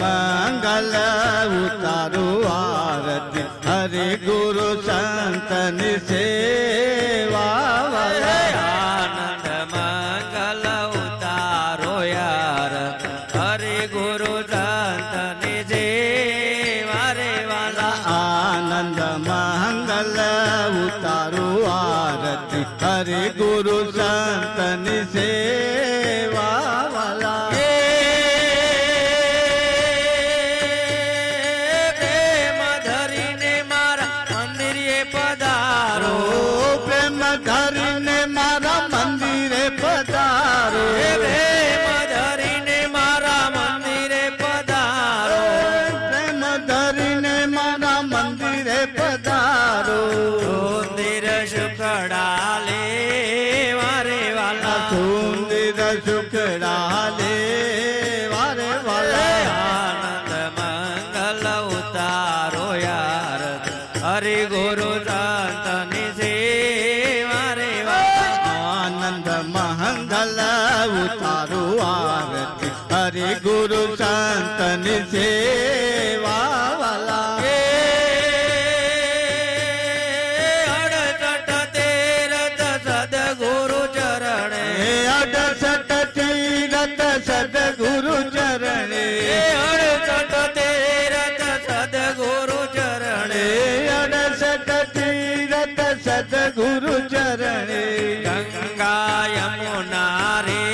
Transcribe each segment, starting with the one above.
મંગલ ઉતારું. ધરીને મારા મંદિરે પધારો. મંદિર સુખડાલે વારે વાલા. સુંદર સુખડા લે વારે વાલા. આનંદ મંગલ ઉતારો યાર. હરે ગુરુ સંતની સેવા રે આનંદ મંગલ ઉતારો આરતી હરે ગુરુ સંતની સેવા સદગુરુ ચરણે ગંગા યમુના રે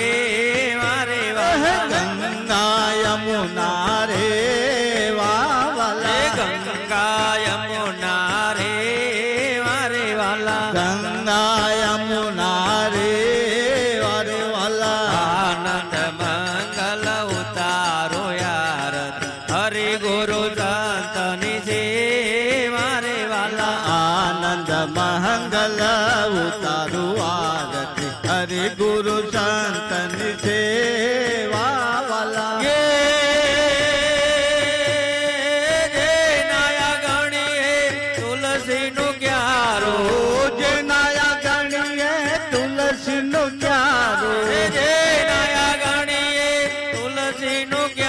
no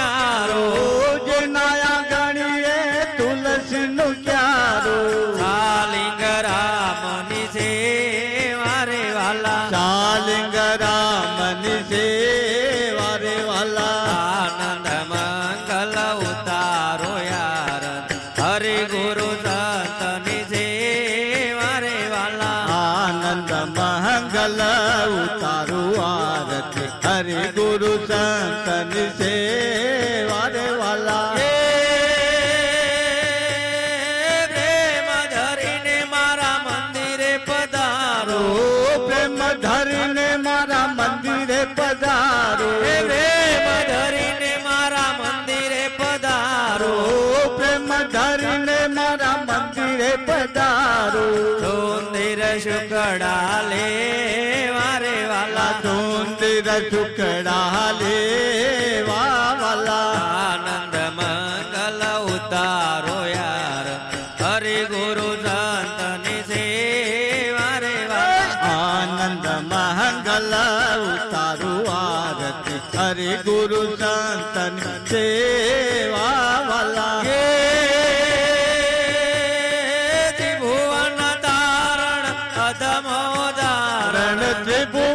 પ્રેમ ધરીને મારા મંદિરે પધારો. પ્રેમ ધરીને મારા મંદિરે પધારો. પ્રેમ ધરીને મારા મંદિરે પધારો. સુંદર શુકડા લે વારે વાલા. સુંદર સુકડા લેવા વાલા મંગલ તારું આરતી હરે ગુરુ સંતન સેવા વાલા ત્રિભુવન તારણ અધમોદારણ ધારણ ત્રિભુવન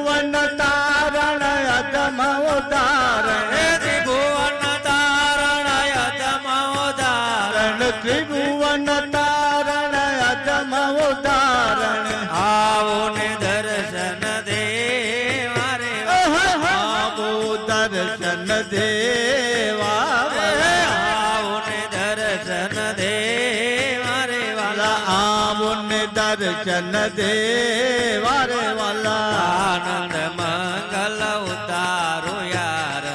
દર્શન દેવા આવને દર્શન દેવા રે વાલા. આવને દર્શન દેવા રે વાલા. આનંદ મંગલ ઉતારો યાર.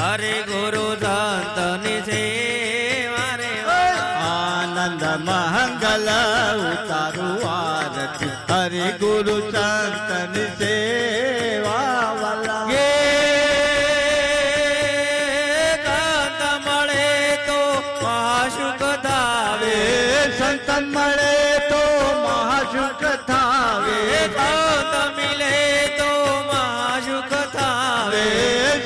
હરે ગુરુ સંતની સેવા રે આનંદ મંગલ ઉતારો આરતી. હરે ગુરુ સંતની સંત મળે તો મહાસુખ થાવે. એ મિલે તો મહાસુખ થાવે.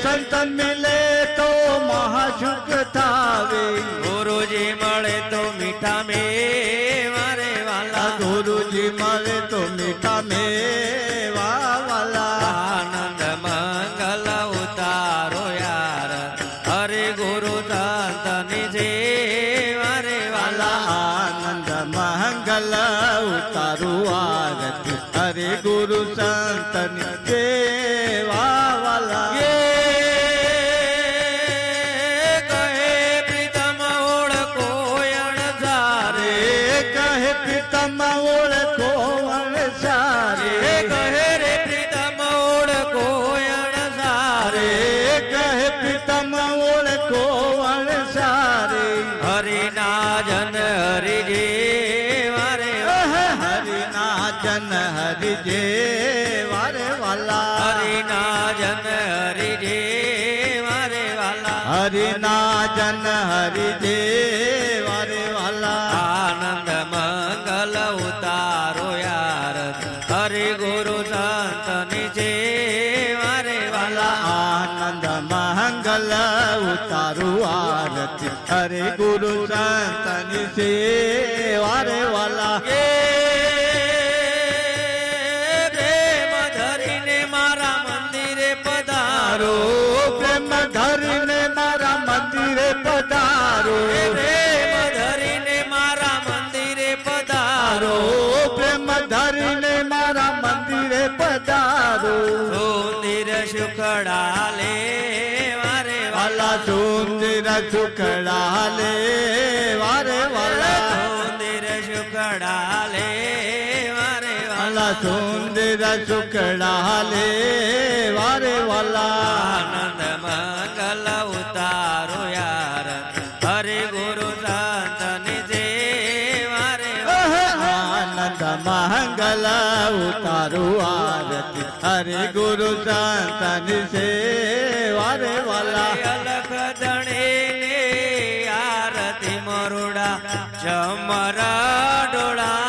સંત મિલે તો મહાસુખ થાવે. ગુરુજી મળે તો મીઠા મે મંગલ ઉતારું આગત હરે ગુરુ સંતન દેવા વાલા કહે પ્રીતમ ઓળખો અણધારે કહે પિતમ ઓળખો હરિના જન હરિ જે વારે વાલા હરિના જન હરિ જે મારે વાલા હરિના જન હરિ જે વારે વાલા આનંદ મંગલ ઉતારો યાર હરિ ગુરુ સંતની છે મારે વાલા આનંદ મંગલ ઉતારું આરતી હરે ગુરુ સંતની સેવા રે વાલા એ પધારો. પ્રેમ ધરીને મારા મંદિરે પધારો. પ્રેમ ધરીને મારા મંદિરે પધારો. પ્રેમ ધરીને મારા મંદિરે પધારો. સુંદર સુખડા લે મારે વાલા. સુંદર સુખડા લે વારે વાલા. સુંદર સુખડા સુંદર સુખડા લે વારે વાલા. આનંદ મંગલ ઉતારો યાર. હરે ગુરુ સંતની જે વારે આનંદ મંગલ ઉતારો આરતી. હરે ગુરુ સંતની જે વારે વાલા. અલખ ધણે ને આરતી મરુડા જમરા ડોળા.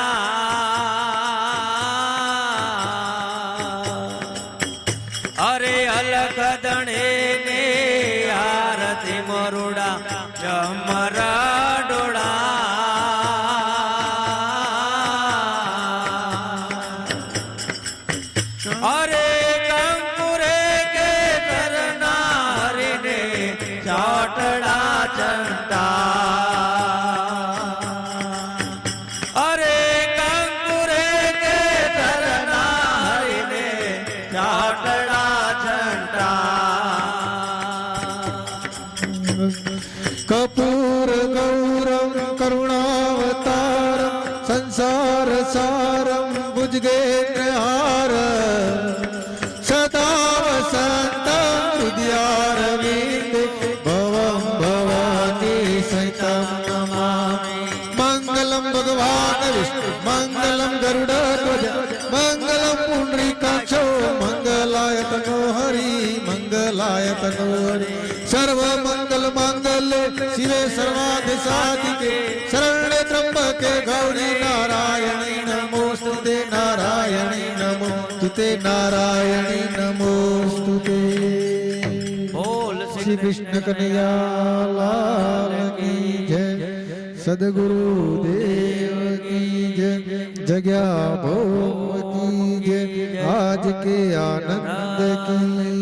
गए हार, सदा वसंत विद्यार भवम भवानी सैतम मंगलम भगवान विष्णु, मंगलम गरुड़ ध्वज, मंगलम पुंडरी का मंगलायतनो हरि मंगलाय हरि सर्व मंगल मंगल शिवे सर्वाधिसाधिके शरण त्र्यंबके गौरी नारायणी नमोस्तुते बोल श्री कृष्ण कन्हैया की जय। सदगुरु देव की जय। जगया भोग की जय। आज के आनंद की